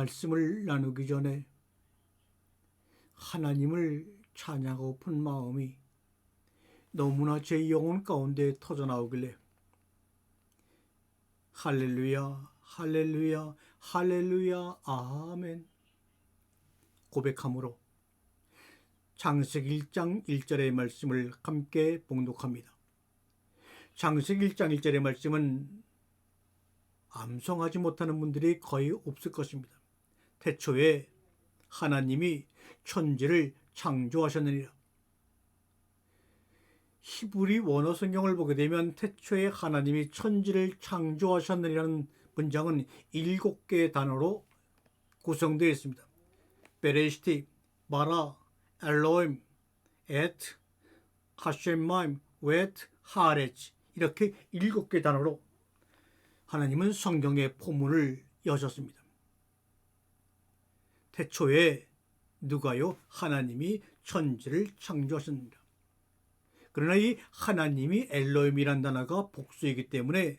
말씀을 나누기 전에 하나님을 찬양하고픈 마음이 너무나 제 영혼 가운데 터져 나오길래 할렐루야 할렐루야 할렐루야 아멘 고백함으로 장세기 1장 1절의 말씀을 함께 봉독합니다. 장세기 1장 1절의 말씀은 암송하지 못하는 분들이 거의 없을 것입니다. 태초에 하나님이 천지를 창조하셨느니라. 히브리 원어 성경을 보게 되면 태초에 하나님이 천지를 창조하셨느니라는 문장은 일곱 개의 단어로 구성되어 있습니다. 베레시티, 마라, 엘로임, 에트, 하셴마임, 웨트, 하레치 이렇게 일곱 개 단어로 하나님은 성경의 포문을 여셨습니다. 태초에 누가요? 하나님이 천지를 창조하셨습니다. 그러나 이 하나님이 엘로임이란 단어가 복수이기 때문에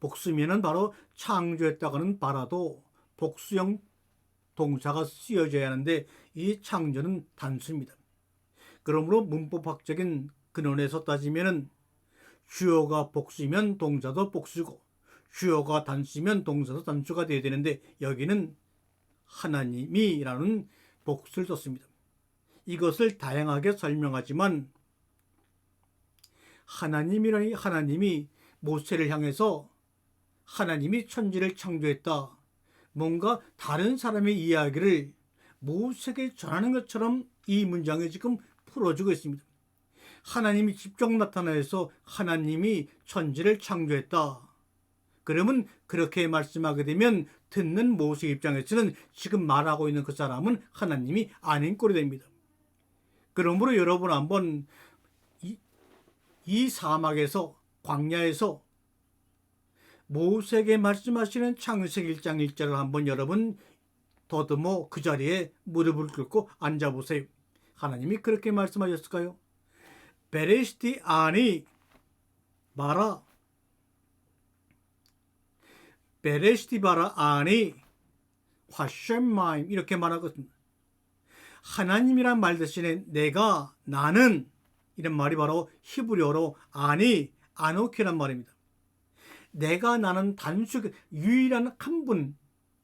복수면은 바로 창조했다고는 바라도 복수형 동사가 쓰여져야 하는데 이 창조는 단수입니다. 그러므로 문법학적인 근원에서 따지면은 주어가 복수면 동사도 복수고 주어가 단수면 동사도 단수가 되어야 되는데 여기는 하나님이라는 복수를 썼습니다. 이것을 다양하게 설명하지만 하나님이라니 하나님이 모세를 향해서 하나님이 천지를 창조했다. 뭔가 다른 사람의 이야기를 모세에게 전하는 것처럼 이 문장에 지금 풀어주고 있습니다. 하나님이 직접 나타나서 하나님이 천지를 창조했다. 그러면 그렇게 말씀하게 되면 듣는 모세 입장에서는 지금 말하고 있는 그 사람은 하나님이 아닌 꼴이 됩니다. 그러므로 여러분 한번 이, 이 사막에서 광야에서 모세에게 말씀하시는 창세기 1장 1절을 한번 여러분 더듬어 그 자리에 무릎을 꿇고 앉아보세요. 하나님이 그렇게 말씀하셨을까요? 베레시티 아니 마라 베레시티 바라 아니 화셴마임 이렇게 말하거든요. 하나님이란 말 대신에 내가 나는 이런 말이 바로 히브리어로 아니 아노키란 말입니다. 내가 나는 단수 유일한 한 분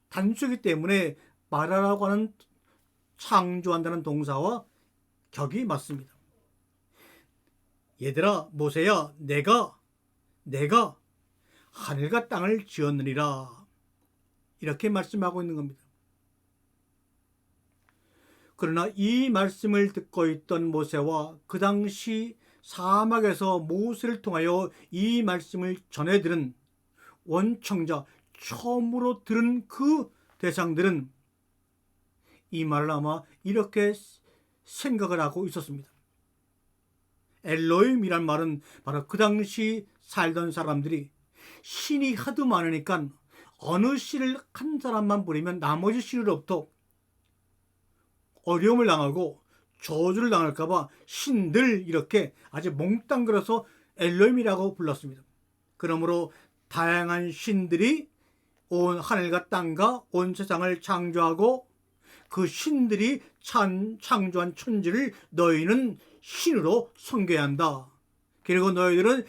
단수이기 때문에 말하라고 하는 창조한다는 동사와 격이 맞습니다. 얘들아 모세야 내가 내가 하늘과 땅을 지었느니라 이렇게 말씀하고 있는 겁니다. 그러나 이 말씀을 듣고 있던 모세와 그 당시 사막에서 모세를 통하여 이 말씀을 전해 들은 원청자 처음으로 들은 그 대상들은 이 말을 아마 이렇게 생각을 하고 있었습니다. 엘로임이란 말은 바로 그 당시 살던 사람들이 신이 하도 많으니까 어느 신을 한 사람만 부리면 나머지 신으로부터 어려움을 당하고 저주를 당할까봐 신들 이렇게 아주 몽땅 그려서 엘로임이라고 불렀습니다. 그러므로 다양한 신들이 온 하늘과 땅과 온 세상을 창조하고 그 신들이 찬, 창조한 천지를 너희는 신으로 섬겨야 한다. 그리고 너희들은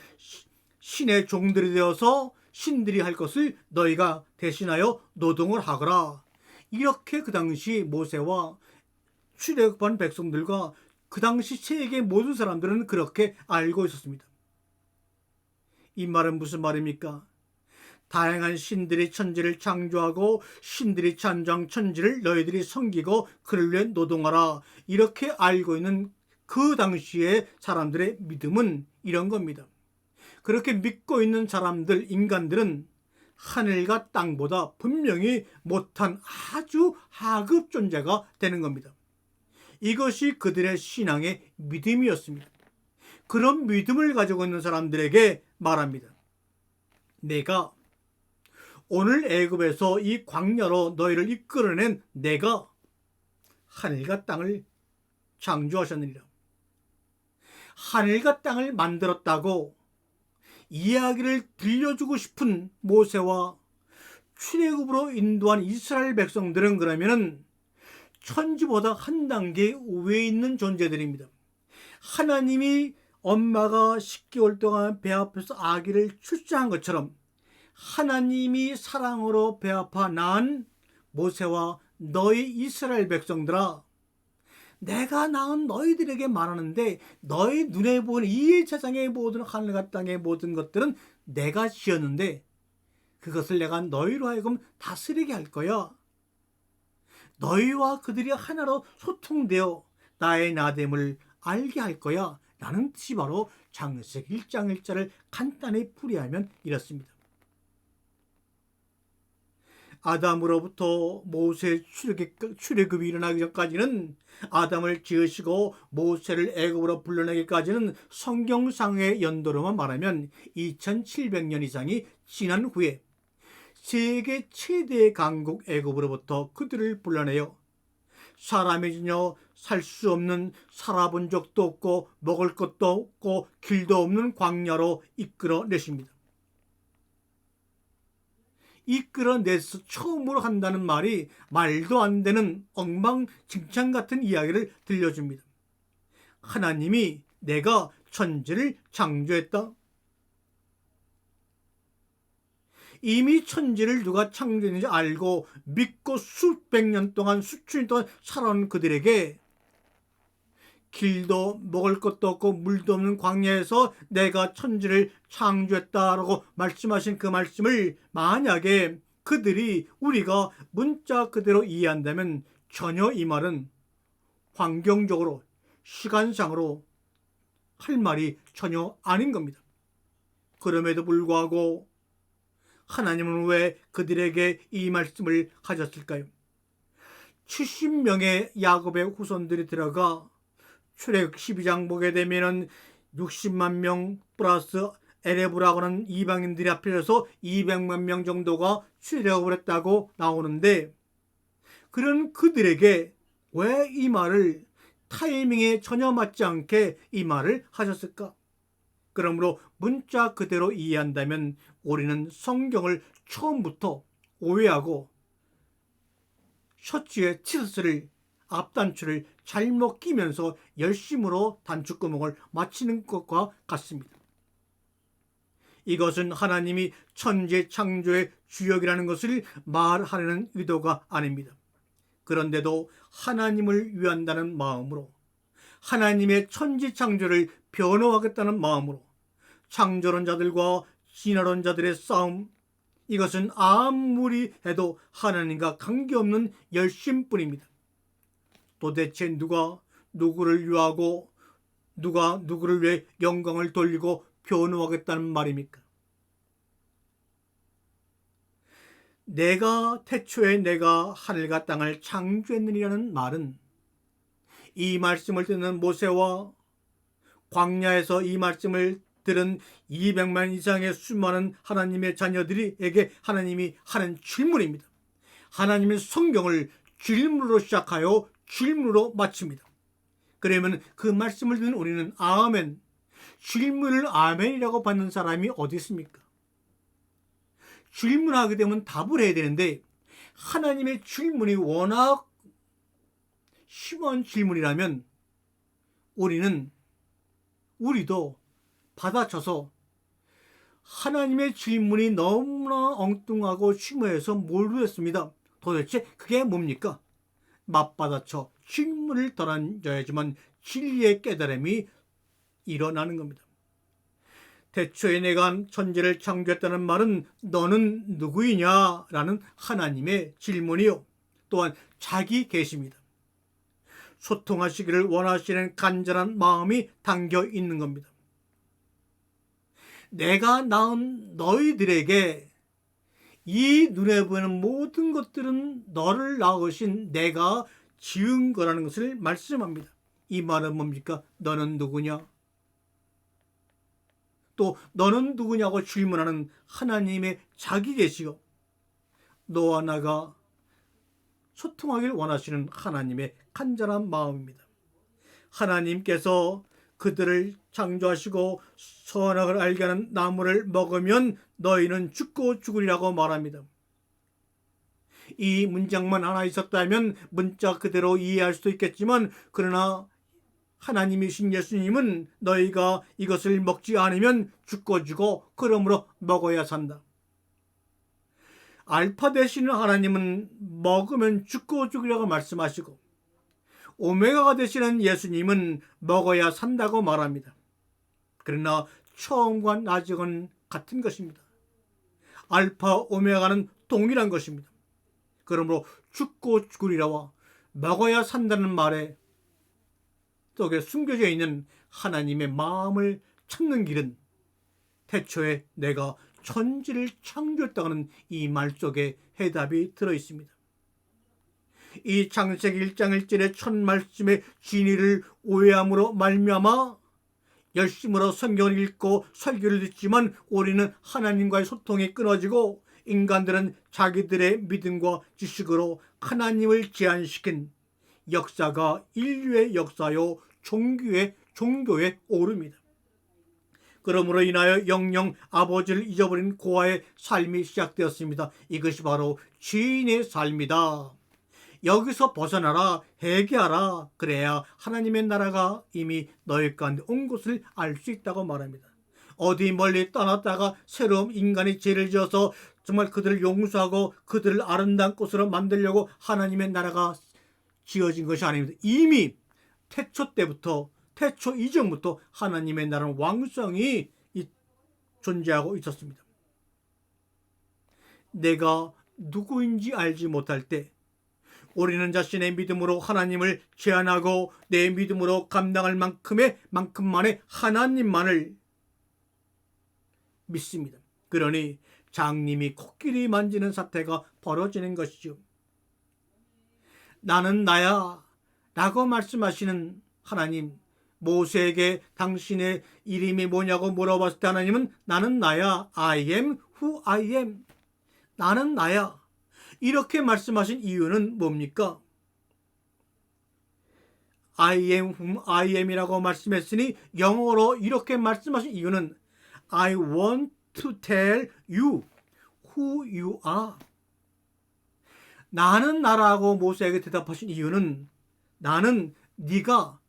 신의 종들이 되어서 신들이 할 것을 너희가 대신하여 노동을 하거라. 이렇게 그 당시 모세와 출애굽한 백성들과 그 당시 세계 모든 사람들은 그렇게 알고 있었습니다. 이 말은 무슨 말입니까? 다양한 신들이 천지를 창조하고 신들이 찬장 천지를 너희들이 섬기고 그를 위해 노동하라 이렇게 알고 있는 그 당시의 사람들의 믿음은 이런 겁니다. 그렇게 믿고 있는 사람들 인간들은 하늘과 땅보다 분명히 못한 아주 하급 존재가 되는 겁니다. 이것이 그들의 신앙의 믿음이었습니다. 그런 믿음을 가지고 있는 사람들에게 말합니다. 내가 오늘 애굽에서 이 광야로 너희를 이끌어낸 내가 하늘과 땅을 창조하셨느니라. 하늘과 땅을 만들었다고 이야기를 들려주고 싶은 모세와 출애굽으로 인도한 이스라엘 백성들은 그러면은 천지보다 한 단계 위에 있는 존재들입니다. 하나님이 엄마가 10개월 동안 배 앞에서 아기를 출산한 것처럼 하나님이 사랑으로 배 아파 낳은 모세와 너희 이스라엘 백성들아 내가 낳은 너희들에게 말하는데 너희 눈에 보이는 이 세상의 모든 하늘과 땅의 모든 것들은 내가 지었는데 그것을 내가 너희로 하여금 다스리게 할 거야. 너희와 그들이 하나로 소통되어 나의 나됨을 알게 할 거야. 라는 뜻이 바로 장세기 1장 1절을 간단히 풀이하면 이렇습니다. 아담으로부터 모세 출애굽, 출애굽이 일어나기 전까지는 아담을 지으시고 모세를 애굽으로 불러내기까지는 성경상의 연도로만 말하면 2700년 이상이 지난 후에 세계 최대의 강국 애굽으로부터 그들을 불러내어 사람이 전혀 살 수 없는 살아본 적도 없고 먹을 것도 없고 길도 없는 광야로 이끌어 내십니다. 이끌어내서 처음으로 한다는 말이 말도 안 되는 엉망진창 같은 이야기를 들려줍니다. 하나님이 내가 천지를 창조했다. 이미 천지를 누가 창조했는지 알고 믿고 수백 년 동안 수천 년 동안 살아온 그들에게 길도 먹을 것도 없고 물도 없는 광야에서 내가 천지를 창조했다라고 말씀하신 그 말씀을 만약에 그들이 우리가 문자 그대로 이해한다면 전혀 이 말은 환경적으로 시간상으로 할 말이 전혀 아닌 겁니다. 그럼에도 불구하고 하나님은 왜 그들에게 이 말씀을 하셨을까요? 70명의 야곱의 후손들이 들어가 출애굽 12장 보게 되면은 60만 명 플러스 에레브라고 하는 이방인들이 합해서 200만 명 정도가 출애굽을 했다고 나오는데 그런 그들에게 왜 이 말을 타이밍에 전혀 맞지 않게 이 말을 하셨을까? 그러므로 문자 그대로 이해한다면 우리는 성경을 처음부터 오해하고 셔츠에 티셔츠를 앞단추를 잘못 끼면서 열심으로 단추구멍을 맞히는 것과 같습니다. 이것은 하나님이 천재 창조의 주역이라는 것을 말하려는 의도가 아닙니다. 그런데도 하나님을 위한다는 마음으로 하나님의 천지 창조를 변호하겠다는 마음으로 창조론자들과 진화론자들의 싸움 이것은 아무리 해도 하나님과 관계없는 열심뿐입니다. 도대체 누가 누구를 위하고 누가 누구를 위해 영광을 돌리고 변호하겠다는 말입니까? 내가 태초에 내가 하늘과 땅을 창조했느니라는 말은 이 말씀을 듣는 모세와 광야에서 이 말씀을 들은 200만 이상의 수많은 하나님의 자녀들에게 하나님이 하는 질문입니다. 하나님의 성경을 질문으로 시작하여 질문으로 마칩니다. 그러면 그 말씀을 듣는 우리는 아멘, 질문을 아멘이라고 받는 사람이 어디 있습니까? 질문하게 되면 답을 해야 되는데 하나님의 질문이 워낙 심한 질문이라면 우리는 우리도 받아쳐서 하나님의 질문이 너무나 엉뚱하고 심오해서 모르겠습니다. 도대체 그게 뭡니까? 맞받아쳐 질문을 던져야지만 진리의 깨달음이 일어나는 겁니다. 대초에 내가 천지를 창조했다는 말은 너는 누구이냐? 라는 하나님의 질문이요. 또한 자기 계십니다. 소통하시기를 원하시는 간절한 마음이 담겨 있는 겁니다. 내가 낳은 너희들에게 이 눈에 보이는 모든 것들은 너를 낳으신 내가 지은 거라는 것을 말씀합니다. 이 말은 뭡니까? 너는 누구냐? 또 너는 누구냐고 질문하는 하나님의 자기 계시요 너와 나가 소통하길 원하시는 하나님의 간절한 마음입니다. 하나님께서 그들을 창조하시고 선악을 알게 하는 나무를 먹으면 너희는 죽고 죽으리라고 말합니다. 이 문장만 하나 있었다면 문자 그대로 이해할 수도 있겠지만 그러나 하나님이신 예수님은 너희가 이것을 먹지 않으면 죽고 죽어 그러므로 먹어야 산다. 알파 되시는 하나님은 먹으면 죽고 죽으라고 말씀하시고 오메가가 되시는 예수님은 먹어야 산다고 말합니다. 그러나 처음과 나중은 같은 것입니다. 알파 오메가는 동일한 것입니다. 그러므로 죽고 죽으리라와 먹어야 산다는 말에 속에 숨겨져 있는 하나님의 마음을 찾는 길은 태초에 내가 천지를 창조했다는 이 말 속에 해답이 들어 있습니다. 이 창세기 1장 1절의 첫 말씀의 진리를 오해함으로 말미암아 열심으로 성경을 읽고 설교를 듣지만 우리는 하나님과의 소통이 끊어지고 인간들은 자기들의 믿음과 지식으로 하나님을 제한시킨 역사가 인류의 역사요 종교의 종교에 오릅니다. 그러므로 인하여 영영 아버지를 잊어버린 고아의 삶이 시작되었습니다. 이것이 바로 죄인의 삶이다. 여기서 벗어나라, 회개하라. 그래야 하나님의 나라가 이미 너희 가운데 온 것을 알 수 있다고 말합니다. 어디 멀리 떠났다가 새로운 인간이 죄를 지어서 정말 그들을 용서하고 그들을 아름다운 곳으로 만들려고 하나님의 나라가 지어진 것이 아닙니다. 이미 태초 때부터 태초 이전부터 하나님의 나라는 왕성이 존재하고 있었습니다. 내가 누구인지 알지 못할 때 우리는 자신의 믿음으로 하나님을 제한하고 내 믿음으로 감당할 만큼의 만큼만의 하나님만을 믿습니다. 그러니 장님이 코끼리 만지는 사태가 벌어지는 것이죠. 나는 나야 라고 말씀하시는 하나님 모세에게 당신의 이름이 뭐냐고 물어봤을 때 하나님은 나는 나야 I am who I am 나는 나야 이렇게 말씀하신 이유는 뭡니까? I am whom I am이라고 말씀했으니 영어로 이렇게 말씀하신 이유는 I want to tell you who you are. 나는 나라고 모세에게 대답하신 이유는 나는 네가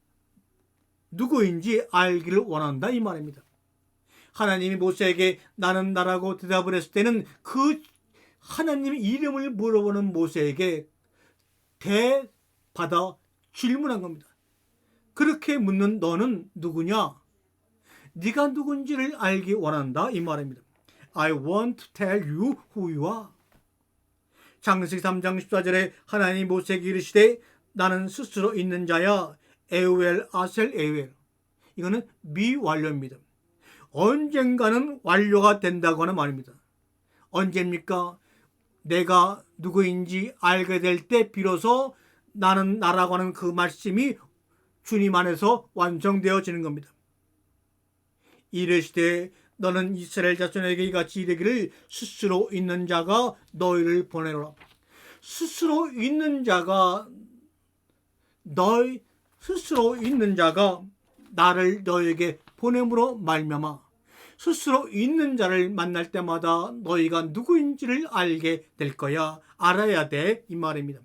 누구인지 알기를 원한다 이 말입니다. 하나님이 모세에게 나는 나라고 대답을 했을 때는 그 하나님의 이름을 물어보는 모세에게 대받아 질문한 겁니다. 그렇게 묻는 너는 누구냐? 네가 누군지를 알기 원한다 이 말입니다. I want to tell you who you are. 창세기 3장 14절에 하나님 모세에게 이르시되 나는 스스로 있는 자야 에우엘 아셀 에우엘 이거는 미완료입니다. 언젠가는 완료가 된다고 하는 말입니다. 언제입니까? 내가 누구인지 알게 될 때 비로소 나는 나라고 하는 그 말씀이 주님 안에서 완성되어지는 겁니다. 이르시되 너는 이스라엘 자손에게 이같이 이르기를 스스로 있는 자가 너희를 보내라. 스스로 있는 자가 너희 스스로 있는 자가 나를 너에게 보냄으로 말미암아 스스로 있는 자를 만날 때마다 너희가 누구인지를 알게 될 거야. 알아야 돼. 이 말입니다.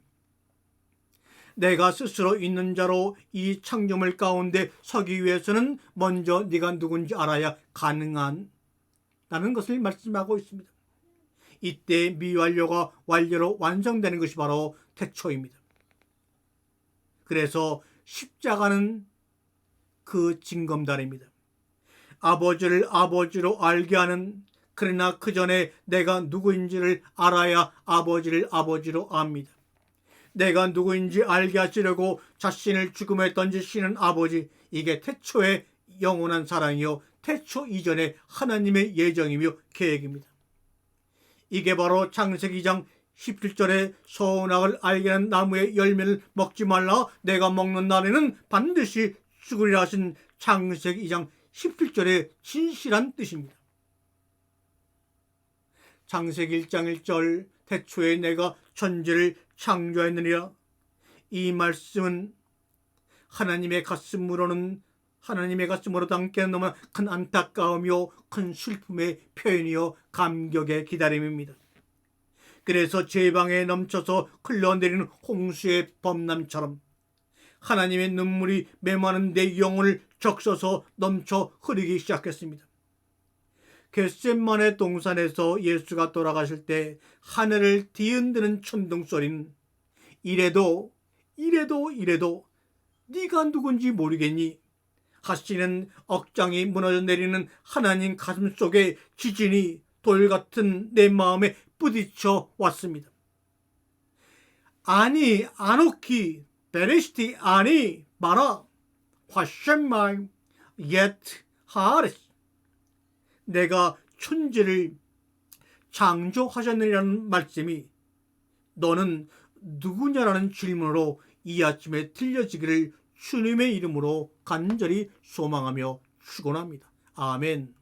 내가 스스로 있는 자로 이 창조물 가운데 서기 위해서는 먼저 네가 누군지 알아야 가능한 라는 것을 말씀하고 있습니다. 이때 미완료가 완료로 완성되는 것이 바로 태초입니다. 그래서 십자가는 그 징검다리입니다. 아버지를 아버지로 알게 하는 그러나 그 전에 내가 누구인지를 알아야 아버지를 아버지로 압니다. 내가 누구인지 알게 하시려고 자신을 죽음에 던지시는 아버지 이게 태초의 영원한 사랑이요 태초 이전의 하나님의 예정이며 계획입니다. 이게 바로 창세기 2장 17절에 소원악을 알게 하는 나무의 열매를 먹지 말라 내가 먹는 날에는 반드시 죽으리라 하신 창세기 2장 17절의 진실한 뜻입니다. 창세기 1장 1절 태초에 내가 천지를 창조했느니라 이 말씀은 하나님의 가슴으로는 하나님의 가슴으로 담기는 너무나 큰 안타까움이요 큰 슬픔의 표현이요 감격의 기다림입니다. 그래서 제 방에 넘쳐서 흘러내리는 홍수의 범람처럼 하나님의 눈물이 메마른 내 영혼을 적셔서 넘쳐 흐르기 시작했습니다. 겟셋만의 동산에서 예수가 돌아가실 때 하늘을 뒤흔드는 천둥 소리는 이래도 이래도 이래도 네가 누군지 모르겠니? 하시는 억장이 무너져 내리는 하나님 가슴 속에 지진이 돌 같은 내 마음에 부딪혀 왔습니다. 아니 아노키 베레시티 아니 마라 yet 하레스 내가 천지를 창조하셨느냐는 말씀이 너는 누구냐라는 질문으로 이 아침에 들려지기를 주님의 이름으로 간절히 소망하며 축원합니다. 아멘.